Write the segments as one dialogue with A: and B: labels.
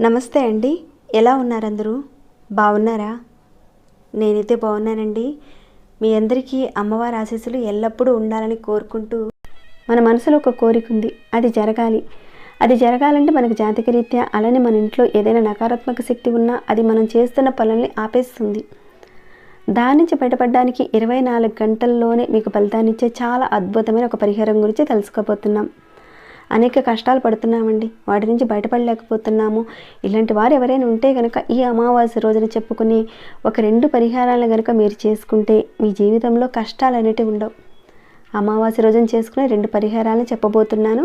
A: నమస్తే అండి. ఎలా ఉన్నారు అందరూ బాగున్నారా? నేనైతే బాగున్నానండి. మీ అందరికీ అమ్మవారి ఆశీస్సులు ఎల్లప్పుడూ ఉండాలని కోరుకుంటూ మన మనసులో ఒక కోరిక ఉంది. అది జరగాలి. అది జరగాలంటే మనకు జాతకరీత్యా అలానే మన ఇంట్లో ఏదైనా నకారాత్మక శక్తి ఉన్నా అది మనం చేస్తున్న పనుల్ని ఆపేస్తుంది. దాని నుంచి బయటపడడానికి ఇరవై నాలుగు గంటల్లోనే మీకు ఫలితాన్ని ఇచ్చే చాలా అద్భుతమైన ఒక పరిహారం గురించి తెలుసుకోబోతున్నాం. అనేక కష్టాలు పడుతున్నామండి. వాటి నుంచి బయటపడలేకపోతున్నాము. ఇలాంటి వారు ఎవరైనా ఉంటే కనుక ఈ అమావాస్య రోజున చెప్పుకుని ఒక రెండు పరిహారాలను కనుక మీరు చేసుకుంటే మీ జీవితంలో కష్టాలు అనేటివి ఉండవు. అమావాస్య రోజున చేసుకునే రెండు పరిహారాలను చెప్పబోతున్నాను.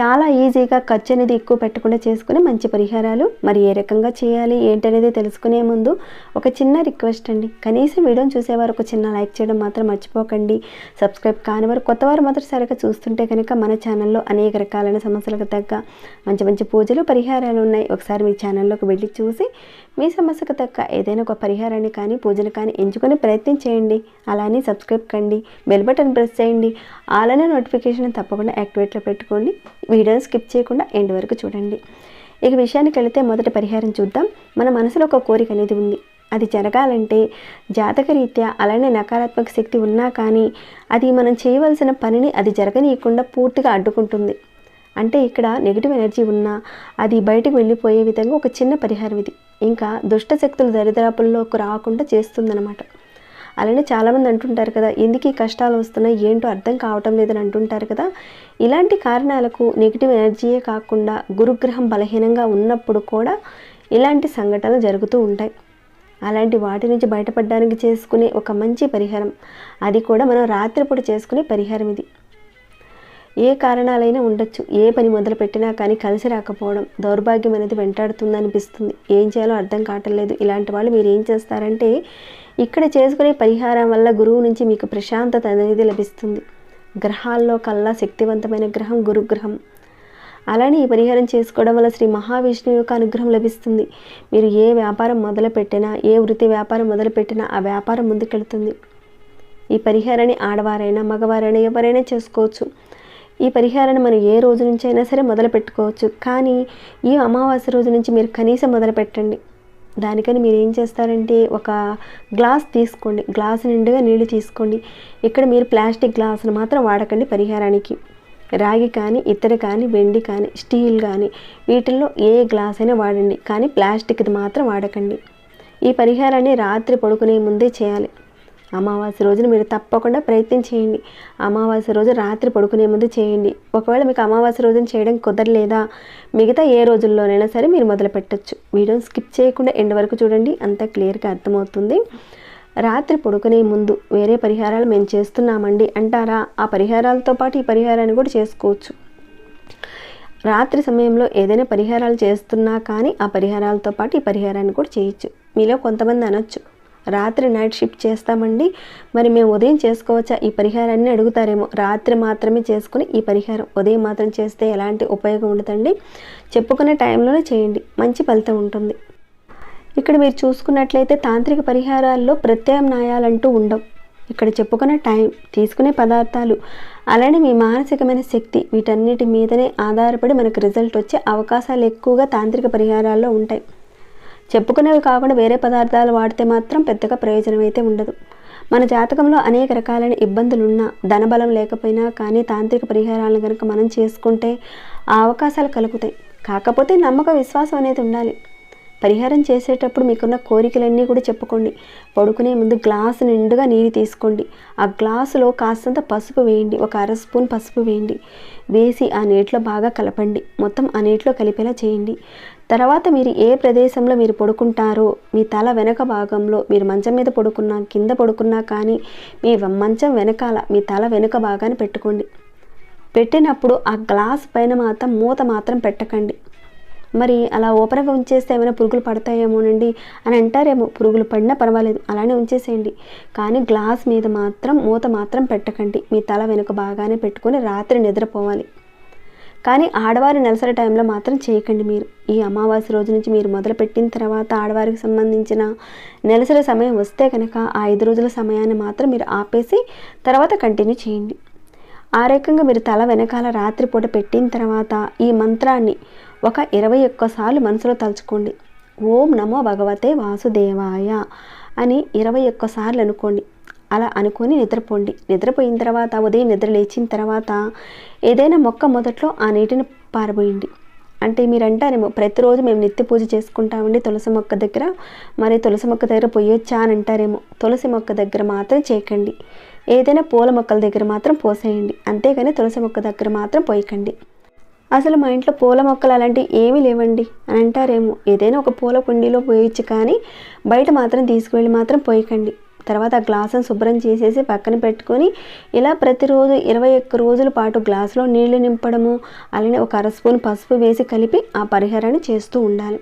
A: చాలా ఈజీగా ఖర్చు అనేది ఎక్కువ పెట్టకుండా చేసుకునే మంచి పరిహారాలు మరి ఏ రకంగా చేయాలి ఏంటనేది తెలుసుకునే ముందు ఒక చిన్న రిక్వెస్ట్ అండి. కనీసం వీడియోని చూసేవారు ఒక చిన్న లైక్ చేయడం మాత్రం మర్చిపోకండి. సబ్స్క్రైబ్ కానివారు కొత్త వారు మొదటిసారిగా చూస్తుంటే కనుక మన ఛానల్లో అనేక రకాలైన సమస్యలకు తగ్గ మంచి మంచి పూజలు పరిహారాలు ఉన్నాయి. ఒకసారి మీ ఛానల్లోకి వెళ్ళి చూసి మీ సమస్యకు తగ్గ ఏదైనా ఒక పరిహారాన్ని కానీ పూజను కానీ ఎంచుకొని ప్రయత్నం చేయండి. అలానే సబ్స్క్రైబ్ కండి బెల్ బటన్ ప్రెస్ చేయండి. అలానే నోటిఫికేషన్ తప్పకుండా యాక్టివేట్లో పెట్టుకోండి. వీడియోని స్కిప్ చేయకుండా ఎండ్ వరకు చూడండి. ఇక విషయానికి వెళితే మొదటి పరిహారం చూద్దాం. మన మనసులో ఒక కోరిక అనేది ఉంది. అది జరగాలంటే జాతకరీత్యా అలానే నకారాత్మక శక్తి ఉన్నా కానీ అది మనం చేయవలసిన పనిని అది జరగనీయకుండా పూర్తిగా అడ్డుకుంటుంది. అంటే ఇక్కడ నెగిటివ్ ఎనర్జీ ఉన్నా అది బయటకు వెళ్ళిపోయే విధంగా ఒక చిన్న పరిహారం ఇది. ఇంకా దుష్ట శక్తులు రాకుండా చేస్తుందన్నమాట. అలానే చాలామంది అంటుంటారు కదా ఎందుకు ఈ కష్టాలు వస్తున్నాయి? ఏంటో అర్థం కావటం లేదని అంటుంటారు కదా. ఇలాంటి కారణాలకు నెగిటివ్ ఎనర్జీయే కాకుండా గురుగ్రహం బలహీనంగా ఉన్నప్పుడు కూడా ఇలాంటి సంఘటనలు జరుగుతూ ఉంటాయి. అలాంటి వాటి నుంచి బయటపడడానికి చేసుకునే ఒక మంచి పరిహారం. అది కూడా మనం రాత్రిపూట చేసుకునే పరిహారం ఇది. ఏ కారణాలైనా ఉండొచ్చు. ఏ పని మొదలు పెట్టినా కానీ కలిసి రాకపోవడం దౌర్భాగ్యం అనేది వెంటాడుతుంది అనిపిస్తుంది ఏం చేయాలో అర్థం కావట్లేదు. ఇలాంటి వాళ్ళు మీరు ఏం చేస్తారంటే ఇక్కడ చేసుకునే పరిహారం వల్ల గురువు నుంచి మీకు ప్రశాంతత అనేది లభిస్తుంది. గ్రహాల్లో కల్లా శక్తివంతమైన గ్రహం గురుగ్రహం. అలానే ఈ పరిహారం చేసుకోవడం వల్ల శ్రీ మహావిష్ణువు యొక్క అనుగ్రహం లభిస్తుంది. మీరు ఏ వ్యాపారం మొదలుపెట్టినా ఏ వృత్తి వ్యాపారం మొదలుపెట్టినా ఆ వ్యాపారం ముందుకెళ్తుంది. ఈ పరిహారాన్ని ఆడవారైనా మగవారైనా ఎవరైనా చేసుకోవచ్చు. ఈ పరిహారాన్ని మనం ఏ రోజు నుంచి అయినా సరే మొదలు పెట్టుకోవచ్చు. కానీ ఈ అమావాస్య రోజు నుంచి మీరు కనీసం మొదలు పెట్టండి. దానికని మీరు ఏం చేస్తారంటే ఒక గ్లాస్ తీసుకోండి. గ్లాస్ నిండుగా నీళ్ళు తీసుకోండి. ఇక్కడ మీరు ప్లాస్టిక్ గ్లాసును మాత్రం వాడకండి పరిహారానికి. రాగి కానీ ఇత్తడి కానీ వెండి కానీ స్టీల్ కానీ వీటిల్లో ఏ గ్లాస్ అయినా వాడండి. కానీ ప్లాస్టిక్ది మాత్రం వాడకండి. ఈ పరిహారాన్ని రాత్రి పడుకునే ముందే చేయాలి. అమావాస్య రోజున మీరు తప్పకుండా ప్రయత్నం చేయండి. అమావాస్య రోజు రాత్రి పడుకునే ముందు చేయండి. ఒకవేళ మీకు అమావాస్య రోజున చేయడం కుదరలేదా మిగతా ఏ రోజుల్లోనైనా సరే మీరు మొదలు పెట్టచ్చు. వీడియోని స్కిప్ చేయకుండా ఎండ్ వరకు చూడండి అంతా క్లియర్గా అర్థమవుతుంది. రాత్రి పడుకునే ముందు వేరే పరిహారాలు మేము చేస్తున్నామండి అంటారా? ఆ పరిహారాలతో పాటు ఈ పరిహారాన్ని కూడా చేసుకోవచ్చు. రాత్రి సమయంలో ఏదైనా పరిహారాలు చేస్తున్నా కానీ ఆ పరిహారాలతో పాటు ఈ పరిహారాన్ని కూడా చేయొచ్చు. మీలో కొంతమంది అనొచ్చు. రాత్రి నైట్ షిఫ్ట్ చేస్తామండి. మరి మేము ఉదయం చేసుకోవచ్చా? ఈ పరిహారాన్ని అడుగుతారేమో. రాత్రి మాత్రమే చేసుకుని ఈ పరిహారం ఉదయం మాత్రం చేస్తే ఎలాంటి ఉపయోగం ఉండదండి. చెప్పుకునే టైంలోనే చేయండి. మంచి ఫలితం ఉంటుంది. ఇక్కడ మీరు చూసుకున్నట్లయితే తాంత్రిక పరిహారాల్లో ప్రత్యామ్నాయాలంటూ ఉండవు ఇక్కడ చెప్పుకునే టైం తీసుకునే పదార్థాలు అలానే మీ మానసికమైన శక్తి వీటన్నిటి మీదనే ఆధారపడి మనకు రిజల్ట్ వచ్చే అవకాశాలు ఎక్కువగా తాంత్రిక పరిహారాల్లో ఉంటాయి. చెప్పుకునేవి కాకుండా వేరే పదార్థాలు వాడితే మాత్రం పెద్దగా ప్రయోజనం అయితే ఉండదు. మన జాతకంలో అనేక రకాలైన ఇబ్బందులు ఉన్నా ధనబలం లేకపోయినా కానీ తాంత్రిక పరిహారాలను కనుక మనం చేసుకుంటే ఆ అవకాశాలు కలుగుతాయి. కాకపోతే నమ్మక విశ్వాసం అనేది ఉండాలి. పరిహారం చేసేటప్పుడు మీకున్న కోరికలన్నీ కూడా చెప్పుకోండి. పడుకునే ముందు గ్లాసు నిండుగా నీరు తీసుకోండి. ఆ గ్లాసులో కాస్తంత పసుపు వేయండి. ఒక అర స్పూన్ పసుపు వేయండి. వేసి ఆ నీటిలో బాగా కలపండి. మొత్తం ఆ నీటిలో కలిపేలా చేయండి. తర్వాత మీరు ఏ ప్రదేశంలో మీరు పడుకుంటారో మీ తల వెనక భాగంలో మీరు మంచం మీద పడుకున్నా కింద పడుకున్నా కానీ మీ మంచం వెనకాల మీ తల వెనుక భాగాన్ని పెట్టుకోండి. పెట్టినప్పుడు ఆ గ్లాస్ పైన మాత్రం మూత మాత్రం పెట్టకండి. మరి అలా ఓపెన్గా ఉంచేస్తే ఏమైనా పురుగులు పడతాయేమోనండి అని అంటారేమో. పురుగులు పడినా పర్వాలేదు అలానే ఉంచేసేయండి. కానీ గ్లాస్ మీద మాత్రం మూత మాత్రం పెట్టకండి. మీ తల వెనుక బాగానే పెట్టుకొని రాత్రి నిద్రపోవాలి. కానీ ఆడవారి నెలసరి టైంలో మాత్రం చేయకండి మీరు. ఈ అమావాస్య రోజు నుంచి మీరు మొదలుపెట్టిన తర్వాత ఆడవారికి సంబంధించిన నెలసరి సమయం వస్తే కనుక ఆ ఐదు రోజుల సమయాన్ని మాత్రం మీరు ఆపేసి తర్వాత కంటిన్యూ చేయండి. ఆ రకంగా మీరు తల వెనకాల రాత్రిపూట పెట్టిన తర్వాత ఈ మంత్రాన్ని ఒక ఇరవై ఒక్కసార్లు మనసులో తలుచుకోండి. ఓం నమో భగవతే వాసుదేవాయ అని ఇరవై ఒక్కసార్లు అనుకోండి. అలా అనుకొని నిద్రపోండి. నిద్రపోయిన తర్వాత ఉదయం నిద్ర లేచిన తర్వాత ఏదైనా మొక్క మొదట్లో ఆ నీటిని పారబోయండి. అంటే మీరు అంటారేమో ప్రతిరోజు మేము నిత్య పూజ చేసుకుంటామండి తులసి మొక్క దగ్గర. మరి తులసి మొక్క దగ్గర పొయ్యొచ్చా అని అంటారేమో. తులసి మొక్క దగ్గర మాత్రం చేయకండి. ఏదైనా పూల మొక్కల దగ్గర మాత్రం పోసేయండి. అంతేగాని తులసి మొక్క దగ్గర మాత్రం పోయకండి. అసలు మా ఇంట్లో పూల మొక్కలు అలాంటివి ఏమీ లేవండి అని అంటారేమో. ఏదైనా ఒక పూల కుండీలో పోయొచ్చు కానీ బయట మాత్రం తీసుకువెళ్ళి మాత్రం పోయకండి. తర్వాత ఆ గ్లాసును శుభ్రం చేసేసి పక్కన పెట్టుకొని ఇలా ప్రతిరోజు ఇరవై ఒక్క రోజుల పాటు గ్లాసులో నీళ్ళు నింపడము అలానే ఒక అర స్పూన్ పసుపు వేసి కలిపి ఆ పరిహారాన్ని చేస్తూ ఉండాలి.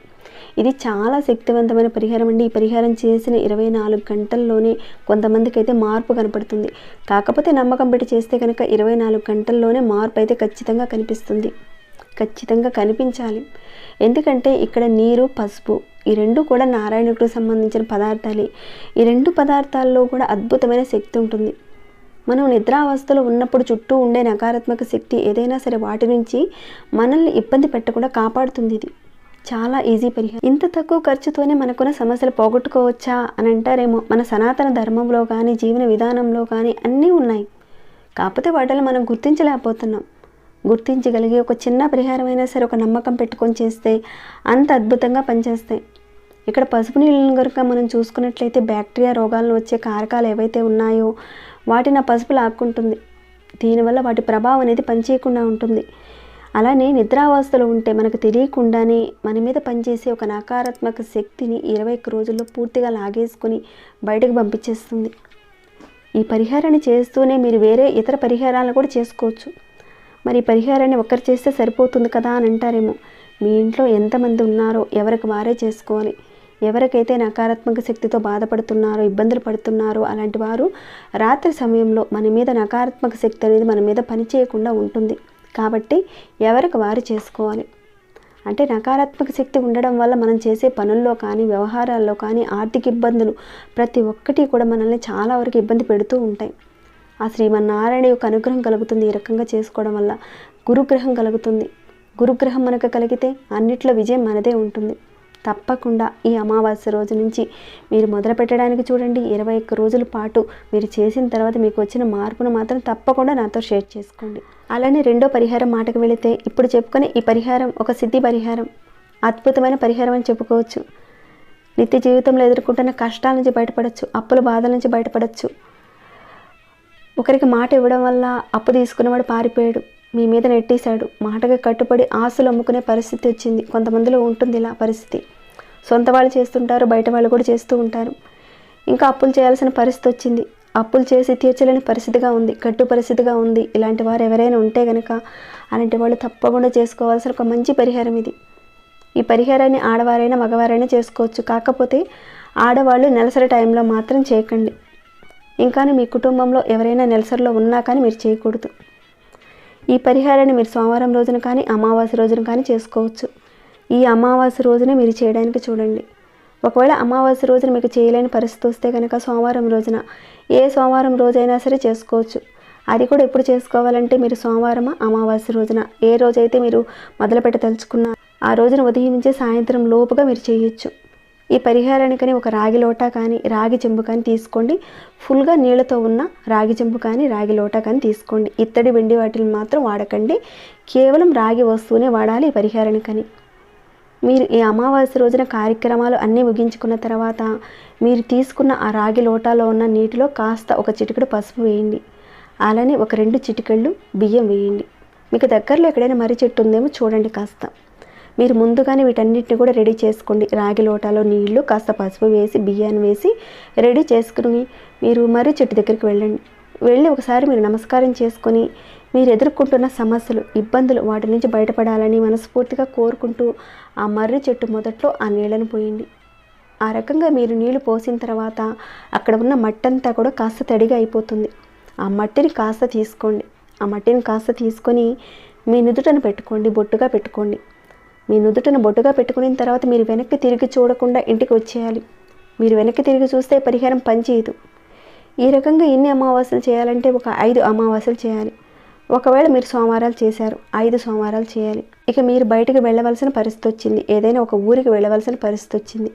A: ఇది చాలా శక్తివంతమైన పరిహారం అండి. ఈ పరిహారం చేసిన ఇరవై నాలుగు గంటల్లోనే కొంతమందికి అయితే మార్పు కనపడుతుంది. కాకపోతే నమ్మకం పెట్టి చేస్తే కనుక ఇరవై నాలుగు గంటల్లోనే మార్పు అయితే ఖచ్చితంగా కనిపిస్తుంది. ఖచ్చితంగా కనిపించాలి. ఎందుకంటే ఇక్కడ నీరు పసుపు ఈ రెండు కూడా నారాయణుడికి సంబంధించిన పదార్థాలే. ఈ రెండు పదార్థాల్లో కూడా అద్భుతమైన శక్తి ఉంటుంది. మనం నిద్రావస్థలో ఉన్నప్పుడు చుట్టూ ఉండే నకారాత్మక శక్తి ఏదైనా సరే వాటి నుంచి మనల్ని ఇబ్బంది పెట్టకుండా కాపాడుతుంది ఇది. చాలా ఈజీ పరిహారం. ఇంత తక్కువ ఖర్చుతోనే మనకున్న సమస్యలు పోగొట్టుకోవచ్చా అని అంటారేమో. మన సనాతన ధర్మంలో కానీ జీవన విధానంలో కానీ అన్నీ ఉన్నాయి. కాకపోతే వాటిని మనం గుర్తించలేకపోతున్నాం. గుర్తించగలిగే ఒక చిన్న పరిహారం అయినా సరే ఒక నమ్మకం పెట్టుకొని చేస్తే అంత అద్భుతంగా పనిచేస్తాయి. ఇక్కడ పసుపు నీళ్ళను కనుక మనం చూసుకున్నట్లయితే బ్యాక్టీరియా రోగాలను వచ్చే కారకాలు ఏవైతే ఉన్నాయో వాటిని ఆ పసుపు లాక్కుంటుంది. దీనివల్ల వాటి ప్రభావం అనేది పనిచేయకుండా ఉంటుంది. అలానే నిద్రావస్థలో ఉంటే మనకు తెలియకుండానే మన మీద పనిచేసే ఒక నకారాత్మక శక్తిని ఇరవై ఒక్క రోజుల్లో పూర్తిగా లాగేసుకొని బయటకు పంపించేస్తుంది. ఈ పరిహారాన్ని చేస్తూనే మీరు వేరే ఇతర పరిహారాలను కూడా చేసుకోవచ్చు. మరి పరిహారాన్ని ఒక్కరు చేస్తే సరిపోతుంది కదా అని అంటారేమో. మీ ఇంట్లో ఎంతమంది ఉన్నారో ఎవరికి వారే చేసుకోవాలి. ఎవరికైతే నకారాత్మక శక్తితో బాధపడుతున్నారో ఇబ్బందులు పడుతున్నారో అలాంటి వారు రాత్రి సమయంలో మన మీద నకారాత్మక శక్తి అనేది మన మీద పనిచేయకుండా ఉంటుంది. కాబట్టి ఎవరికి వారు చేసుకోవాలి? అంటే నకారాత్మక శక్తి ఉండడం వల్ల మనం చేసే పనుల్లో కానీ వ్యవహారాల్లో కానీ ఆర్థిక ఇబ్బందులు ప్రతి ఒక్కటి కూడా మనల్ని చాలా వరకు ఇబ్బంది పెడుతూ ఉంటాయి. ఆ శ్రీమన్నారాయణ యొక్క అనుగ్రహం కలుగుతుంది ఈ రకంగా చేసుకోవడం వల్ల. గురుగ్రహం కలుగుతుంది. గురుగ్రహం మనకు కలిగితే అన్నిట్లో విజయం మనదే ఉంటుంది. తప్పకుండా ఈ అమావాస్య రోజు నుంచి మీరు మొదలు పెట్టడానికి చూడండి. ఇరవై ఒక్క రోజుల పాటు మీరు చేసిన తర్వాత మీకు వచ్చిన మార్పును మాత్రం తప్పకుండా నాతో షేర్ చేసుకోండి. అలానే రెండో పరిహారం మాటకు వెళితే ఇప్పుడు చెప్పుకునే ఈ పరిహారం ఒక సిద్ధి పరిహారం. అద్భుతమైన పరిహారం అని చెప్పుకోవచ్చు. నిత్య జీవితంలో ఎదుర్కొంటున్న కష్టాల నుంచి బయటపడవచ్చు అప్పుల బాధల నుంచి బయటపడవచ్చు ఒకరికి మాట ఇవ్వడం వల్ల అప్పు తీసుకున్నవాడు పారిపోయాడు. మీ మీద నెట్టేశాడు. మాటగా కట్టుబడి ఆశలు అమ్ముకునే పరిస్థితి వచ్చింది. కొంతమందిలో ఉంటుంది ఇలా పరిస్థితి. సొంత వాళ్ళు చేస్తుంటారు బయట వాళ్ళు కూడా చేస్తూ ఉంటారు. ఇంకా అప్పులు చేయాల్సిన పరిస్థితి వచ్చింది. అప్పులు చేసి తీర్చలేని పరిస్థితిగా ఉంది. కట్టు పరిస్థితిగా ఉంది. ఇలాంటి వారు ఎవరైనా ఉంటే కనుక అలాంటి వాళ్ళు తప్పకుండా చేసుకోవాల్సిన ఒక మంచి పరిహారం ఇది. ఈ పరిహారాన్ని ఆడవారైనా మగవారైనా చేసుకోవచ్చు. కాకపోతే ఆడవాళ్ళు నెలసరి టైంలో మాత్రం చేయకండి. ఇంకా మీ కుటుంబంలో ఎవరైనా నెలసరిలో ఉన్నా కానీ మీరు చేయకూడదు. ఈ పరిహారాన్ని మీరు సోమవారం రోజున కానీ అమావాస్య రోజున కానీ చేసుకోవచ్చు. ఈ అమావాస్య రోజున మీరు చేయడానికి చూడండి. ఒకవేళ అమావాస్య రోజున మీకు చేయలేని పరిస్థితి వస్తే కనుక సోమవారం రోజున ఏ సోమవారం రోజైనా సరే చేసుకోవచ్చు. అది కూడా ఎప్పుడు చేసుకోవాలంటే మీరు సోమవారం అమావాస్య రోజున? ఏ రోజైతే మీరు మొదలుపెట్ట తలుచుకున్నా ఆ రోజున ఉదయం నుంచి సాయంత్రం లోపుగా మీరు చేయొచ్చు. ఈ పరిహారానికని ఒక రాగి లోటా కానీ రాగి చెంబు కానీ తీసుకోండి. ఫుల్గా నీళ్ళతో ఉన్న రాగి చెంబు కానీ రాగి లోటా కానీ తీసుకోండి. ఇత్తడి వెండి వాటిని మాత్రం వాడకండి. కేవలం రాగి వస్తువునే వాడాలి ఈ పరిహారానికని. మీరు ఈ అమావాస్య రోజున కార్యక్రమాలు అన్నీ ముగించుకున్న తర్వాత మీరు తీసుకున్న ఆ రాగి లోటాలో ఉన్న నీటిలో కాస్త ఒక చిటికెడు పసుపు వేయండి. అలానే ఒక రెండు చిటికెళ్ళు బియ్యం వేయండి. మీకు దగ్గరలో ఎక్కడైనా మర్రి చెట్టు ఉందేమో చూడండి కాస్త. మీరు ముందుగానే వీటన్నిటిని కూడా రెడీ చేసుకోండి. రాగి లోటాలో నీళ్ళు కాస్త పసుపు వేసి బియ్యాన్ని వేసి రెడీ చేసుకుని మీరు మర్రి చెట్టు దగ్గరికి వెళ్ళండి. వెళ్ళి ఒకసారి మీరు నమస్కారం చేసుకొని మీరు ఎదుర్కొంటున్న సమస్యలు ఇబ్బందులు వాటి నుంచి బయటపడాలని మనస్ఫూర్తిగా కోరుకుంటూ ఆ మర్రి చెట్టు మొదట్లో ఆ నీళ్ళను పోయండి. ఆ రకంగా మీరు నీళ్ళు పోసిన తర్వాత అక్కడ ఉన్న మట్టంతా కూడా కాస్త తడిగా అయిపోతుంది. ఆ మట్టిని కాస్త తీసుకోండి. ఆ మట్టిని కాస్త తీసుకొని మీ నుదుటను పెట్టుకోండి బొట్టుగా పెట్టుకోండి. మీ నుదుటను బొట్టుగా పెట్టుకున్న తర్వాత మీరు వెనక్కి తిరిగి చూడకుండా ఇంటికి వచ్చేయాలి. మీరు వెనక్కి తిరిగి చూస్తే పరిహారం పనిచేయదు. ఈ రకంగా ఎన్ని అమావాస్యలు చేయాలంటే ఒక ఐదు అమావాస్యలు చేయాలి. ఒకవేళ మీరు సోమవారాలు చేశారు ఐదు సోమవారాలు చేయాలి. ఇక మీరు బయటకు వెళ్ళవలసిన పరిస్థితి వచ్చింది. ఏదైనా ఒక ఊరికి వెళ్ళవలసిన పరిస్థితి వచ్చింది.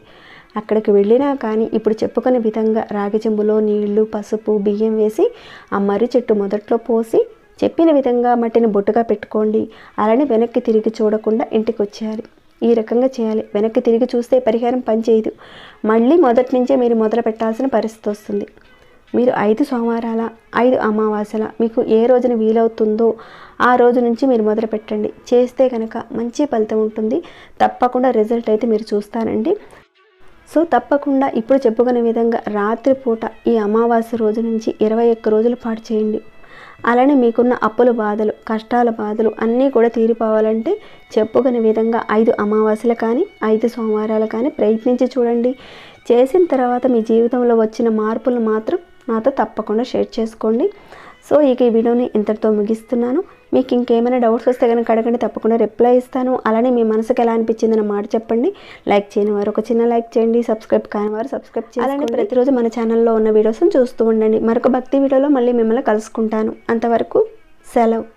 A: అక్కడికి వెళ్ళినా కానీ ఇప్పుడు చెప్పుకునే విధంగా రాగి చెంబులో నీళ్ళు పసుపు బియ్యం వేసి ఆ మర్రి చెట్టు మొదట్లో పోసి చెప్పిన విధంగా మట్టిని బొట్టుగా పెట్టుకోండి. అలానే వెనక్కి తిరిగి చూడకుండా ఇంటికి వచ్చేయాలి ఈ రకంగా చేయాలి. వెనక్కి తిరిగి చూస్తే పరిహారం పనిచేయదు. మళ్ళీ మొదటి నుంచే మీరు మొదలు పెట్టాల్సిన పరిస్థితి వస్తుంది. మీరు ఐదు సోమవారాల ఐదు అమావాస్యల మీకు ఏ రోజున వీలవుతుందో ఆ రోజు నుంచి మీరు మొదలు పెట్టండి. చేస్తే కనుక మంచి ఫలితం ఉంటుంది. తప్పకుండా రిజల్ట్ అయితే మీరు చూస్తారండి సో తప్పకుండా ఇప్పుడు చెప్పుకునే విధంగా రాత్రిపూట ఈ అమావాస్య రోజు నుంచి ఇరవై ఒక్క రోజుల పాటు చేయండి. అలానే మీకున్న అప్పుల బాధలు కష్టాల బాధలు అన్నీ కూడా తీరిపోవాలంటే చెప్పుకునే విధంగా ఐదు అమావాస్యలు కానీ ఐదు సోమవారాలు కానీ ప్రయత్నించి చూడండి. చేసిన తర్వాత మీ జీవితంలో వచ్చిన మార్పులు మాత్రం నాతో తప్పకుండా షేర్ చేసుకోండి. సో ఇక ఈ వీడియోని ఇంతటితో ముగిస్తున్నాను. మీకు ఇంకేమైనా డౌట్స్ వస్తే కనుక అడగండి తప్పకుండా రిప్లై ఇస్తాను. అలానే మీ మనసుకు ఎలా అనిపించింది అన్న మాట చెప్పండి. లైక్ చేయని వారు ఒక చిన్న లైక్ చేయండి. సబ్స్క్రైబ్ కాని వారు సబ్స్క్రైబ్ చేయండి అలానే ప్రతిరోజు మన ఛానల్లో ఉన్న వీడియోస్ని చూస్తూ ఉండండి. మరొక భక్తి వీడియోలో మళ్ళీ మిమ్మల్ని కలుసుకుంటాను. అంతవరకు సెలవు.